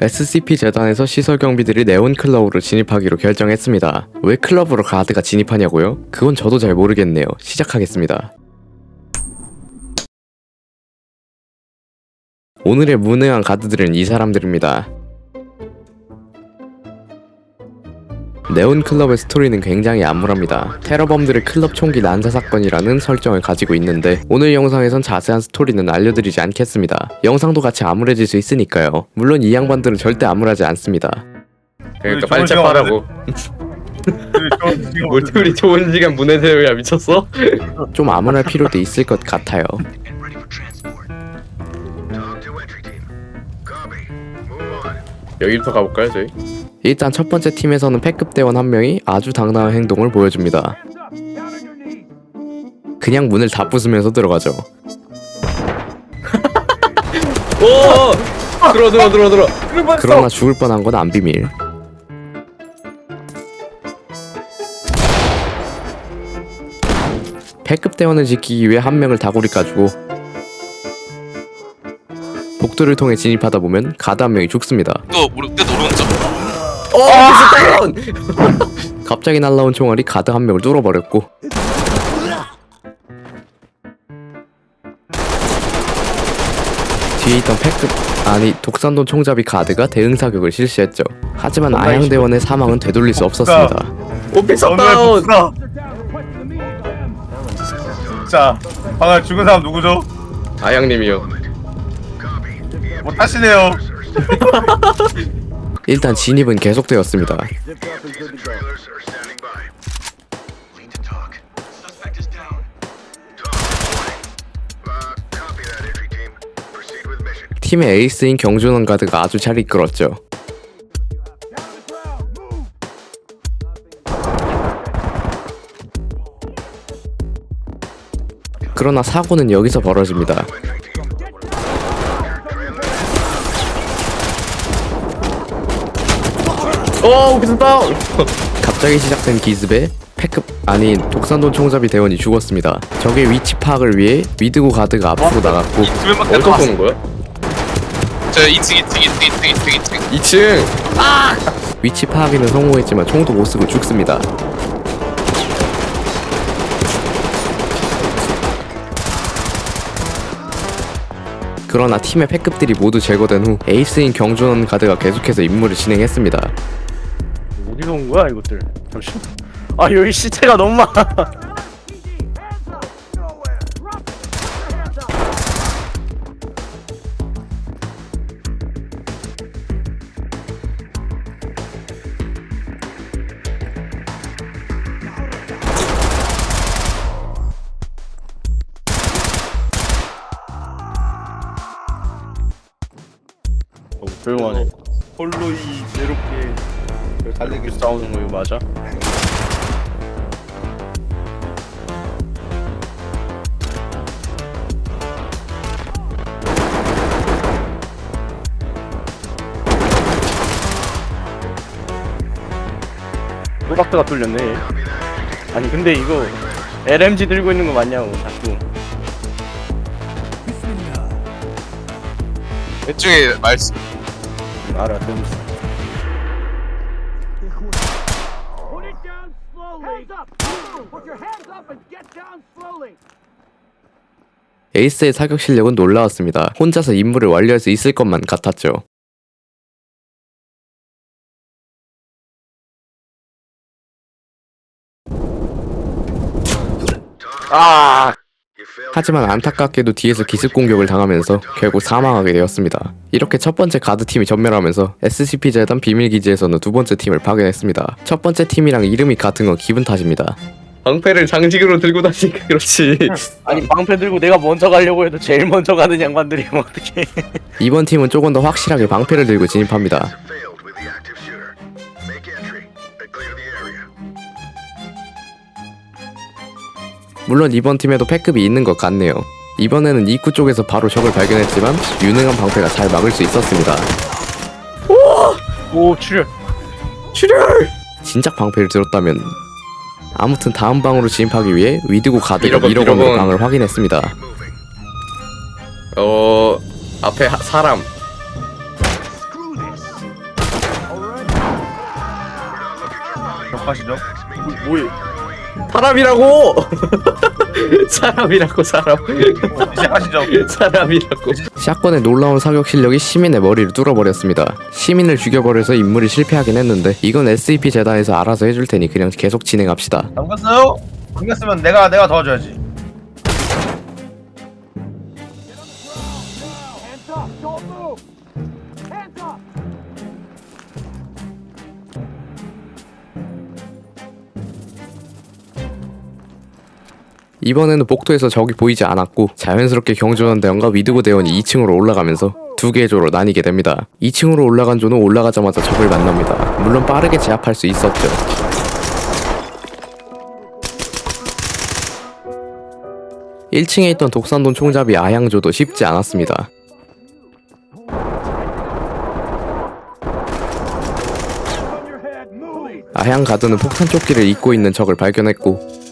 SCP 재단에서 시설 경비들이 네온 클럽으로 진입하기로 결정했습니다. 왜 클럽으로 가드가 진입하냐고요? 그건 저도 잘 모르겠네요. 시작하겠습니다. 오늘의 문외한 가드들은 이 사람들입니다. 네온 클럽의 스토리는 굉장히 암울합니다. 테러범들의 클럽 총기 난사 사건이라는 설정을 가지고 있는데 오늘 영상에선 자세한 스토리는 알려드리지 않겠습니다. 영상도 같이 암울해질 수 있으니까요. 물론 이 양반들은 절대 암울하지 않습니다. 그러니까 빨리. 뭘 우리 좋은 시간 보내세요야 미쳤어? 좀 암울할 필요도 있을 것 같아요. 여기부터 가볼까요 저희? 일단 첫 번째 팀에서는 패급 대원 한 명이 아주 당당한 행동을 보여줍니다. 그냥 문을 다 부수면서 들어가죠. 오! 들어 들어 들어 들어. 그러나 죽을 뻔한 건 안 비밀. 패급 대원을 지키기 위해 한 명을 다구리 까주고 복도를 통해 진입하다 보면 가드 한 명이 죽습니다. 또 오른쪽 어, 비슷한! 갑자기 날라온 총알이 가드 한 명을 뚫어버렸고 뒤에 있던 패급 아니 독산돈 총잡이 가드가 대응 사격을 실시했죠. 하지만 아양대원의 사망은 되돌릴 수 없었습니다. 오피 자, 방금 죽은 사람 누구죠? 아양님이요. 뭐 탓이네요. 일단 진입은 계속되었습니다. 팀의 에이스인 경준원 가드가 아주 잘 이끌었죠. 그러나 사고는 여기서 벌어집니다. 오, 무슨 다운! 갑자기 시작된 기습에 패급 아닌 독산돈 총잡이 대원이 죽었습니다. 적의 위치 파악을 위해 미드고 가드가 앞으로 나갔고 주변밖에 안 어디서 보는 거야? 저 2층 2층 2층 2층 2층 2층 2층! 위치 파악에는 성공했지만 총도 못 쓰고 죽습니다. 그러나 팀의 패급들이 모두 제거된 후 에이스인 경준원 가드가 계속해서 임무를 진행했습니다. 어디서 온 거야 이것들. 잠시만. 아 여기 시체가 너무 많아. 어, 조용하네. 홀로 이 외롭게 달리기 싸우는 거 이거 맞아? 또박스가 뚫렸네 얘. 아니 근데 이거 LMG 들고 있는 거 맞냐고 자꾸 왼쪽에 말씀 음, 알아 들 에이스의 사격 실력은 놀라웠습니다. 혼자서 임무를 완료할 수 있을 것만 같았죠. 아 하지만 안타깝게도 뒤에서 기습 공격을 당하면서 결국 사망하게 되었습니다. 이렇게 첫 번째 가드 팀이 전멸하면서 SCP 재단 비밀 기지에서는 두 번째 팀을 파견했습니다. 첫 번째 팀이랑 이름이 같은 건 기분 탓입니다. 방패를 장식으로 들고 다니니까 그렇지. 아니 방패 들고 내가 먼저 가려고 해도 제일 먼저 가는 양반들이 면 어떡해 이번 팀은 조금 더 확실하게 방패를 들고 진입합니다. failed with the active shooter. Make entry and clear the area. 물론 이번 팀에도 패급이 있는 것 같네요. 이번에는 입구 쪽에서 바로 적을 발견했지만 유능한 방패가 잘 막을 수 있었습니다. 오 출혈 출혈! 진작 방패를 들었다면 아무튼 다음 방으로 진입하기 위해 위드고 가드가 밀어본, 방을 확인했습니다. 어 앞에 하- 사람 몇 가시죠? 뭐, 뭐, 사람이라고 사람이라고 사람 이제 하시죠. 사람이라고 샷건의 놀라운 사격 실력이 시민의 머리를 뚫어버렸습니다 시민을 죽여버려서 임무를 실패하긴 했는데 이건 SCP 재단에서 알아서 해줄 테니 그냥 계속 진행합시다 잠갔어요? 잠갔으면 내가 내가 도와줘야지. 이번에는 복도에서 적이 보이지 않았고 자연스럽게 경주원 대원과 위드고 대원이 2층으로 올라가면서 두 개의 조로 나뉘게 됩니다. 2층으로 올라간 조는 올라가자마자 적을 만납니다. 물론 빠르게 제압할 수 있었죠. (1층에) 있던 독산돈 총잡이 아향조도 쉽지 않았습니다. 아향 가드는 폭탄 조끼를 입고 있는 적을 발견했고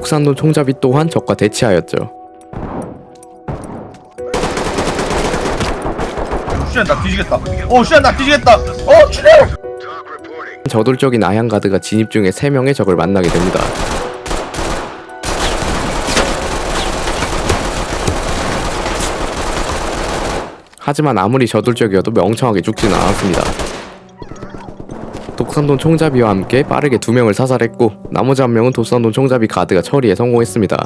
독산돈 총잡이 또한 적과 대치하였죠. 슈야 나 뒤지겠다. 어 슈야 나 뒤지겠다. 어 슈야. 저돌적인 아향 가드가 진입 중에 3명의 적을 만나게 됩니다. 하지만 아무리 저돌적이어도 명청하게 죽지는 않았습니다. 독산돈 총잡이와 함께 빠르게 두 명을 사살했고 나머지 한 명은 독산돈 총잡이 가드가 처리에 성공했습니다.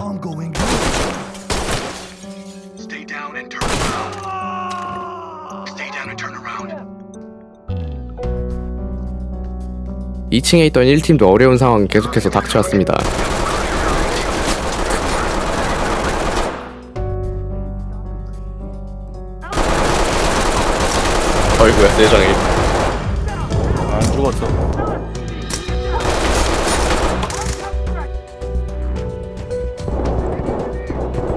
2층에 있던 1팀도 어려운 상황이 계속해서 닥쳐왔습니다. 어이구야 내장이 안 죽었어.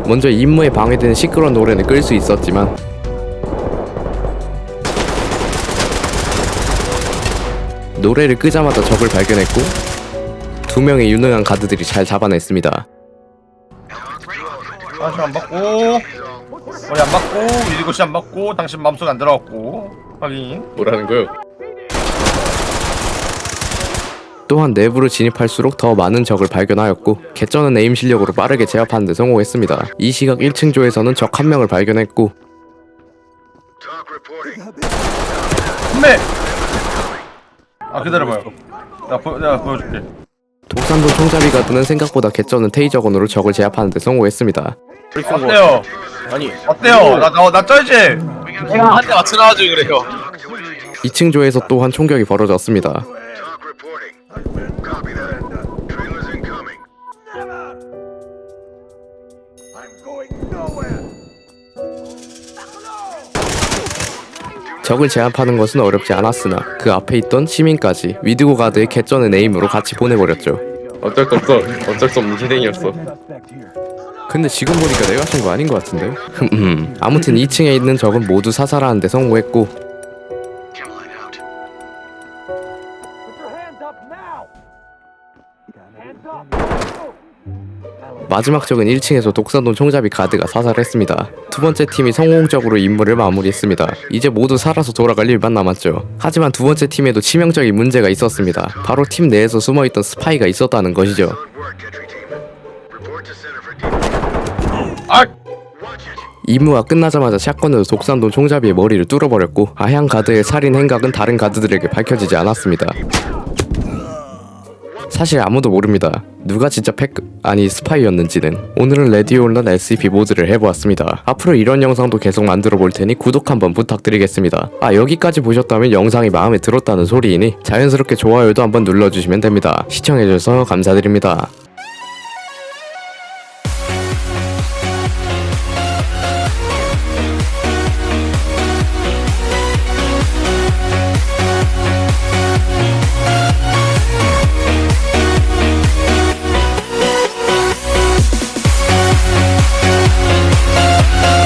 먼저 임무에 방해되는 시끄러운 노래는 끌 수 있었지만 노래를 끄자마자 적을 발견했고 두 명의 유능한 가드들이 잘 잡아냈습니다. 당신 안 받고 머리 안 받고 위리고시 안 받고 당신 마음속에 안 들어갔고 확인. 뭐라는 거요? 또한 내부로 진입할수록 더 많은 적을 발견하였고 개쩌는 에임 실력으로 빠르게 제압하는 데 성공했습니다. 이 시각 1층 조에서는 적 한 명을 발견했고. 선배. 아 기다려봐요. 내가 보 내가 보여줄게. 독산도 총잡이 가 드는 생각보다 개쩌는 테이저건으로 적을 제압하는 데 성공했습니다. 어때요? 아니 어때요? 나나나 쩔지? 제가 한대 맞춰놔가지고 그래요 2층 조에서 또한 총격이 벌어졌습니다. Talk reporting. Copy that. Trailers incoming. I'm going nowhere! 적을 제압하는 것은 어렵지 않았으나 그 앞에 있던 시민까지 위드고 가드의 개쩌는 에임으로 같이 보내버렸죠. 어쩔 수 없어. 어쩔 수 없는 희생이었어. 근데 지금 보니까 내가 쏜거 아닌 것 같은데? 흠흠. 아무튼 2층에 있는 적은 모두 사살하는 데 성공했고 마지막 적은 1층에서 독산돈 총잡이 가드가 사살했습니다. 두 번째 팀이 성공적으로 임무를 마무리했습니다. 이제 모두 살아서 돌아갈 일만 남았죠. 하지만 두 번째 팀에도 치명적인 문제가 있었습니다. 바로 팀 내에서 숨어있던 스파이가 있었다는 것이죠. 아. 임무가 끝나자마자 샷건으로 독산돈 총잡이의 머리를 뚫어버렸고 아향 가드의 살인 행각은 다른 가드들에게 밝혀지지 않았습니다. 사실 아무도 모릅니다. 누가 진짜 팩 아니 스파이였는지는 오늘은 레디올런 SCP 모드를 해보았습니다. 앞으로 이런 영상도 계속 만들어 볼 테니 구독 한번 부탁드리겠습니다. 아 여기까지 보셨다면 영상이 마음에 들었다는 소리이니 자연스럽게 좋아요도 한번 눌러주시면 됩니다. 시청해주셔서 감사드립니다.